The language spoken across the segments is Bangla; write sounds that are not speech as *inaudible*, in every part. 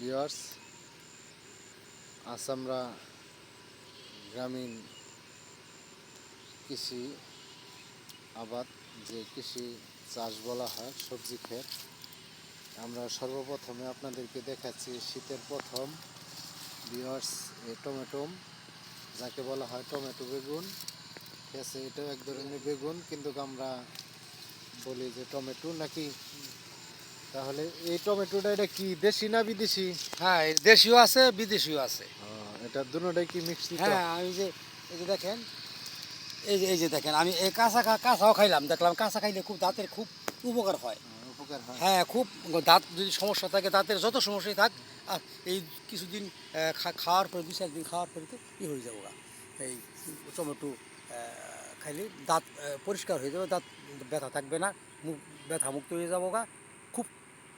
ভিউয়ার্স, আজ আমরা গ্রামীণ কৃষি আবাদ, যে কৃষি চাষ বলা হয়, সবজি ক্ষেত, আমরা সর্বপ্রথমে আপনাদেরকে দেখাচ্ছি শীতের প্রথম। ভিউয়ার্স, এ টমেটো, যাকে বলা হয় টমেটো বেগুন। ঠিক আছে, এটাও এক ধরনের বেগুন, কিন্তু আমরা বলি যে টমেটো নাকি তাহলে এই টমেটোটা এটা কি দেশি না বিদেশি? হ্যাঁ দেশীয় আছে বিদেশিও আছে। এটা দুটোটাই কি মিক্সড হ্যাঁ আমি যে এই যে দেখেন এই যে এই যে দেখেন আমি এই কাঁচা কাঁচাও খাইলাম দেখলাম কাঁচা খাইলে খুব দাঁতের খুব উপকার হয়। উপকার হয়। হ্যাঁ খুব দাঁত যদি সমস্যা থাকে দাঁতের যত সমস্যাই থাক আর এই কিছুদিন খাওয়ার পরে দু চার দিন খাওয়ার পরে তো ই হয়ে যাব গা। এই টমেটো খাইলে দাঁত পরিষ্কার হয়ে যাবে দাঁত ব্যথা থাকবে না মুখ ব্যথা মুক্ত হয়ে যাব গা।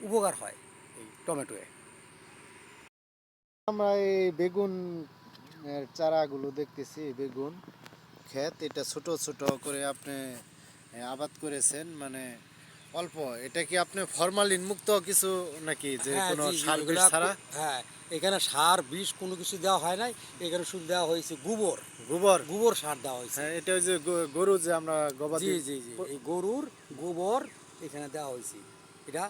উপকার হয় এই টমেটোয়ে। আমরা এই বেগুন চারাগুলো দেখতেছি বেগুন ক্ষেত। এটা ছোট ছোট করে আপনি আবাদ করেছেন মানে অল্প। এটা কি আপনি ফরমালিন মুক্ত কিছু নাকি যে হ্যাঁ, কোনো সার বিষ ছাড়া? হ্যাঁ এখানে সার বিষ কোনো কিছু দেওয়া হয় নাই। এখানে শুধু দেওয়া হয়েছে গোবর। গোবর? গোবর সার দেওয়া হয়েছে। হ্যাঁ এটা ওই যে গরু যে আমরা গবাদি জি জি জি এই গরুর গোবর এখানে দেওয়া হয়েছে। এটা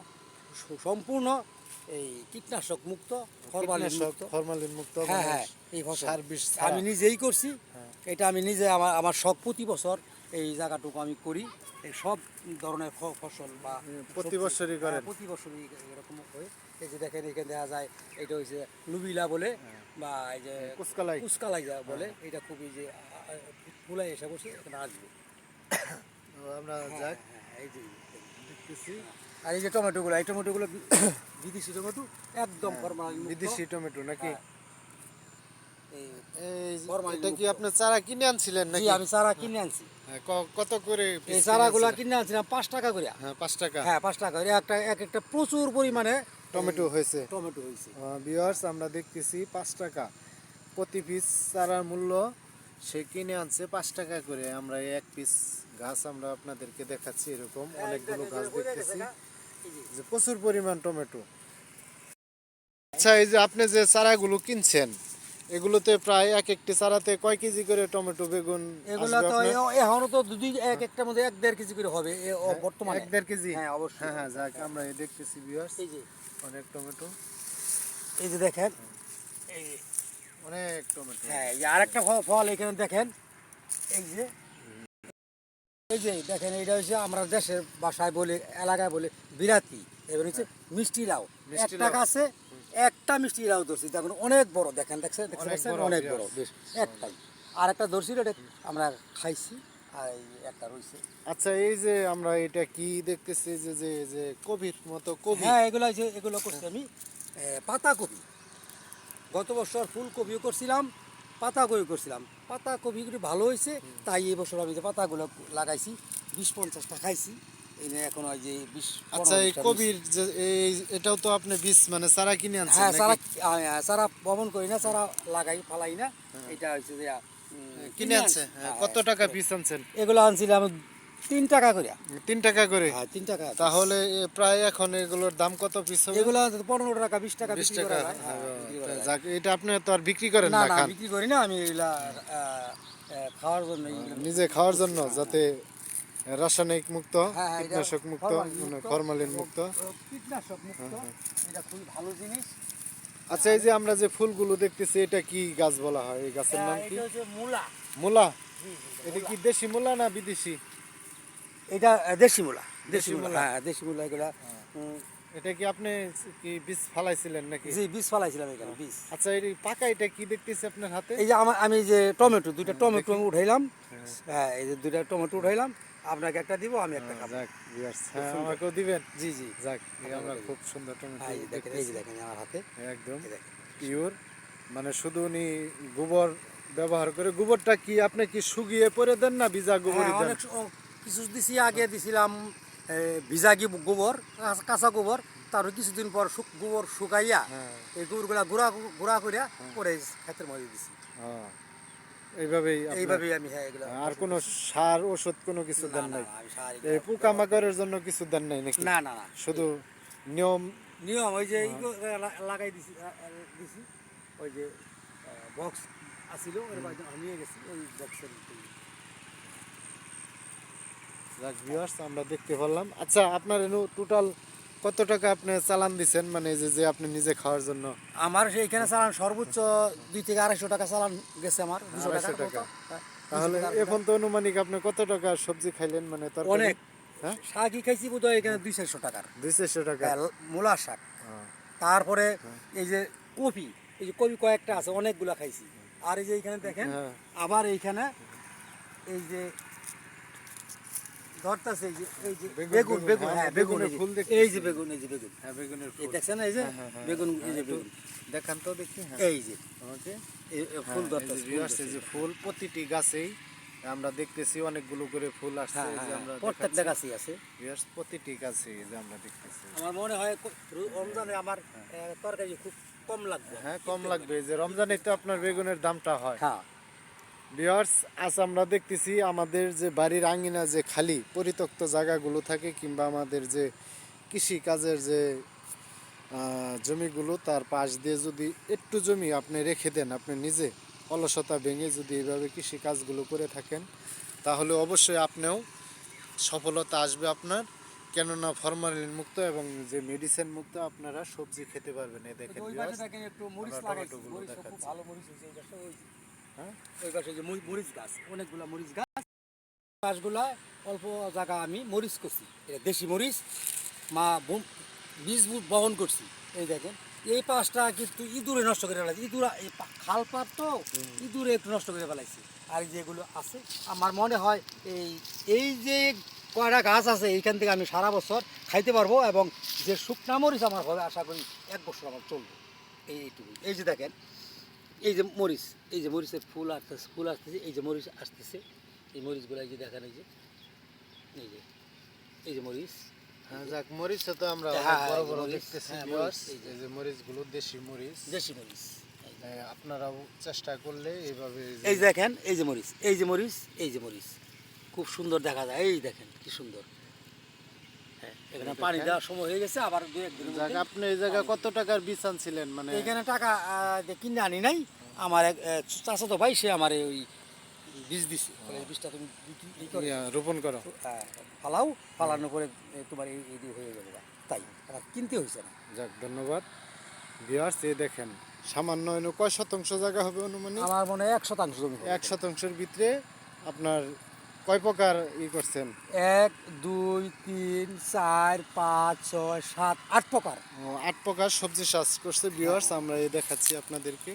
সম্পূর্ণ এই কীটনাশক মুক্ত ফরমালিন মুক্ত। ফরমালিন মুক্ত হ্যাঁ হ্যাঁ এই ফসল। আমি নিজেই করছি। হ্যাঁ। এটা আমি নিজে আমার আমার শখ প্রতি বছর এই জায়গাটুকু আমি করি। এই সব ধরনের ফসল বা প্রতি সবজি- বছরই? হ্যাঁ, প্রতি বছরই এরকম হয়। এই যে দেখেন এখানে দেখা যায় এটা হচ্ছে লুবিলা বলে বা এই যে। কুচকালাই। যা বলে এটা খুবই যে ফুলাই এসে বসে এখানে আসবে। *coughs* আমরা হ্যাঁ, যাক হ্যাঁ, এই যে দেখতেছি। আর এই যে টমেটোগুলো এই টমেটোগুলো *coughs* বিদেশি টমেটো একদম ফরমালিন বিদেশি টমেটো নাকি? হ্যাঁ। এটা কি আপনি চারা কিনে আনছিলেন নাকি? আমি চারা কিনে আনছি। হ্যাঁ, কত করে এই piece চারাগুলা কিনে আনছিলাম পাঁচ টাকা করে। হ্যাঁ পাঁচ টাকা। হ্যাঁ পাঁচ টাকা করে। একটা এক একটা প্রচুর পরিমাণে টমেটো হয়েছে। টমেটো হয়েছে। আমরা দেখতেছি পাঁচ টাকা। প্রতি পিস চারার মূল্য সে কিনে আনছে পাঁচ টাকা করে। আমরা এক পিস গাছ আমরা আপনাদেরকে দেখাচ্ছি এরকম। অনেকগুলো গাছ দেখতেছি। যে প্রচুর পরিমাণ টমেটো। আচ্ছা এই যে আপনি যে চারাগুলো কিনছেন এগুলোতে প্রায় এক একটি চারাতে কয় কেজি করে টমেটো বেগুন এগুলা তো এখনও তো দুই এক একটার মধ্যে এক দেড় কেজি করে হবে বর্তমানে। এক দেড় কেজি? হ্যাঁ অবশ্যই। হ্যাঁ হ্যাঁ যাক আমরা এই দেখতেছি ভিউয়ার্স এই যে। অনেক টমেটো। এই যে দেখেন এই অনেক টমেটো। হ্যাঁ আরেকটা ফ- ফল এখানে দেখেন এই যে। এই যে দেখেন এটা হচ্ছে আমরা দেশের ভাষায় বলে এলাকায় বলে বিরাতি। এবার হচ্ছে মিষ্টি লাউ। একটা গাছে একটা মিষ্টি লাউ ধরছি। দেখুন অনেক বড় দেখেন দেখছেন দেখছেন, অনেক বড়, বেশ একটাই আর একটা ধরছি এটা আমরা খাইছি আর একটা রয়েছে আচ্ছা এই যে আমরা এটা কি দেখতেছি যে যে যে কবির মতো কবি? হ্যাঁ এগুলো যে এগুলো করছি আমি এ, পাতাকপি গত বছর ফুলকপিও করছিলাম পাতাকপি করছিলাম। পাতাকপিগুলি ভালো হয়েছে তাই এই বছর আমি যে পাতাগুলো লাগাইছি বিশ পঞ্চাশটা খাইছি। এখন ওই যে বিশ আচ্ছা এই কবির যে এই এটাও তো আপনি বীজ মানে চারা কিনে আনছেন হ্যাঁ হ্যাঁ, সারা বমন করি না সারা লাগাই ফালাই না। এটা হচ্ছে যে কিনে আনছে হ্যাঁ, কত টাকা পিস আনছেন? এগুলো আনছিলাম তিন টাকা করে। তিন টাকা করে? হ্যাঁ তিন টাকা তাহলে প্রায় এখন এগুলোর দাম কত পিস হবে? এগুলো পনেরো টাকা বিশ টাকা বিশ টাকা হয়। হ্যাঁ, হয়। যাক এটা আপনি তো আর বিক্রি করেন না না বিক্রি করি না আমি এগুলা খাওয়ার জন্য নিজে খাওয়ার জন্য যাতে রাসায়নিক মুক্ত হ্যাঁ, হ্যাঁ, কীটনাশক মুক্ত ফরমালিন মানে মুক্ত, কীটনাশক মুক্ত। এটা খুবই ভালো জিনিস। আচ্ছা এই যে আমরা যে ফুলগুলো দেখতেছি এটা কি গাছ বলা হয়? এই গাছের নাম কি? মূলা। মূলা? এটা কি দেশি মূলা না বিদেশি? এটা দেশি মূলা দেশি মূলা। হ্যাঁ দেশি মূলা এগুলা। এটা কি আপনি কি বীজ ফালাইছিলেন নাকি? জি বীজ ফালাইছিলাম এখানে বীজ। আচ্ছা এই পাকা এটা কি দেখতেছি আপনার হাতে? এই যে আমার আমি যে টমেটো দুইটা টমেটো আমি উঠাইলাম। হ্যাঁ। এই যে দুইটা টমেটো উঠাইলাম। আপনাকে একটা দিব আমি একটা খাব। যাক হ্যাঁ আমাকেও দিবেন। জি জি। যাক আমরা খুব সুন্দর টমেটো হ্যাঁ দেখেন এই যে দেখেন আমার হাতে। একদম পিওর মানে শুধু উনি গোবর ব্যবহার করে গোবরটা কি আপনি কি শুকিয়ে পরে দেন না ভিজা গোবরই হ্যাঁ, অনেক কিছু দিছি আগে দিছিলাম ভিজাগি গোবর কাঁচা- গোবর তারপর কিছুদিন পর শুক- গোবর শুকাইয়া হ্যাঁ। এই গোবরগুলা গুঁড়া গুঁড়া করিয়া পরে ক্ষেতের মধ্যে দিছি। হ্যাঁ, এইভাবেই এইভাবেই আমি হ্যাঁ এগুলা আর কোনো সার ওষুধ কোনো কিছু দেন নাই? এই এগুলা- পোকামাকড়ের জন্য কিছু দেন নাই নাকি? না না শুধু নিয়ম নিয়ম ওই যে লাগাই দিছি দিছি। ওই যে বক্স আসিল ওর নিয়ে গেছি ওই বক্সের যাক ভিউয়ার্স আমরা দেখতে পারলাম। আচ্ছা আপনার এনু টোটাল কত টাকা আপনি চালান দিছেন? মানে যে যে আপনি নিজে খাওয়ার জন্য। আমার সেইখানে চালান সর্বোচ্চ দুই থেকে আড়াইশো টাকা চালান গেছে আমার দুশো টাকা। হ্যাঁ, তাহলে এখন তো অনুমানিক আপনি কত টাকা সবজি খাইলেন? মানে তরকারি? অনেক। হ্যাঁ? শাকই খাইছি বোধ হয় এখানে দুই চারশো টাকার। দুই চারশো টাকা। হ্যাঁ, মূলা শাক। তারপরে এই যে কপি এই যে কপি কয়েকটা আছে অনেকগুলা খাইছি। আর এই যে এইখানে দেখেন। আবার এইখানে এই যে ধরতাছে এই যে এই যে বেগুন, বেগুন বেগুন, বেগুন হ্যাঁ, হ্যাঁ বেগুনের ফুল দেখতেছি। এই যে বেগুন এই যে বেগুন। হ্যাঁ বেগুনের ফুল। দেখছেন এই যে? হ্যাঁ, হ্যাঁ, বেগুন এই হ্যাঁ, যে বেগুন দেখান তো দেখি হ্যাঁ। এই যে আমাকে এই- এই ফুল হ্যাঁ, এই যে ধরতাছে এই যে ফুল প্রতিটি গাছেই আমরা দেখতেছি অনেকগুলো করে ফুল আসছে হ্যাঁ যে হ্যাঁ আমরা প্রত্যেকটা গাছই আছে। ভিউয়ার্স প্রতিটি গাছে যে আমরা দেখতেছি। আমার মনে হয় রমজানে আমার তরকারি খুব কম লাগবে। হ্যাঁ কম লাগবে এই যে রমজানে তো আপনার বেগুনের দামটা হয়। হ্যাঁ। ভিউয়ার্স আজ আমরা দেখতেছি আমাদের যে বাড়ির আঙ্গিনা যে খালি পরিত্যক্ত জায়গাগুলো থাকে কিংবা আমাদের যে কৃষি কাজের যে জমিগুলো তার পাশ দিয়ে যদি একটু জমি আপনি রেখে দেন আপনি নিজে অলসতা ভেঙে যদি এইভাবে কৃষি কাজগুলো করে থাকেন তাহলে অবশ্যই আপনিও সফলতা আসবে আপনার। কেননা ফরমালিন মুক্ত এবং যে মেডিসিন মুক্ত আপনারা সবজি খেতে পারবেন। এ দেখেন হ্যাঁ? ওই পাশে যে মরিচ গাছ অনেকগুলা মরিচ গাছ। গাছগুলা অল্প জায়গা আমি মরিচ করছি। এটা দেশি মরিচ। মা বীজ বহন করছি। এই দেখেন এই পাশটা কিন্তু ইঁদুরে নষ্ট করে ফেলাইছে। ইঁদুরা খাল পার তো ইঁদুরে একটু নষ্ট করে ফেলাইছে। আর যেগুলো আছে আমার মনে হয় এই এই যে কয়টা গাছ আছে এইখান থেকে আমি সারা বছর খাইতে পারব এবং যে শুকনা মরিচ আমার হবে আশা করি এক বছর আমার চলবে। এই এইটুকু এই যে দেখেন এই যে মরিচ এই যে মরিচের ফুল আসতেছে ফুল আসতেছে এই যে মরিচ আসতেছে এই মরিচগুলো এই যে দেখেন যে এই যে এই যে মরিচ হ্যাঁ যাক তো আমরা অনেক হ্যাঁ, বড় এই যে বড় মরিচ, দেখতেছি হ্যাঁ, viewers, মরিচ, এই যে। মরিচগুলো দেশি মরিচ দেশি মরিচ আপনারাও চেষ্টা করলে এইভাবে এই দেখেন এই যে মরিচ এই যে মরিচ এই যে মরিচ খুব সুন্দর দেখা যায় এই দেখেন কি সুন্দর হ্যাঁ এখানে পানি দেওয়ার সময় হয়ে গেছে আবার দু একদিনের যাক আপনি এই জায়গা কত টাকার বীজ আনছিলেন মানে? এখানে টাকা কিনে আনি নাই আমার এক চাষা তো ভাই সে আমার ওই বীজ দিছে। বীজটা তুমি করে। রোপণ করো। হ্যাঁ, ফালাও ফালানোর পরে এ, তোমার এই হয়ে যাবে তাই কিনতে হয়েছে না। যাক ধন্যবাদ। ভিউয়ার্স এই দেখেন সামান্য কয় শতাংশ জায়গা হবে অনুমানিক? আমার মনে হয় এক শতাংশ জমি এক শতাংশের ভিতরে আপনার কয় প্রকার ই করছেন? এক দুই তিন চার পাঁচ ছয় সাত আট প্রকার। আট প্রকার সবজি চাষ করছে বিয়ার্স আমরা দেখাচ্ছি আপনাদেরকে।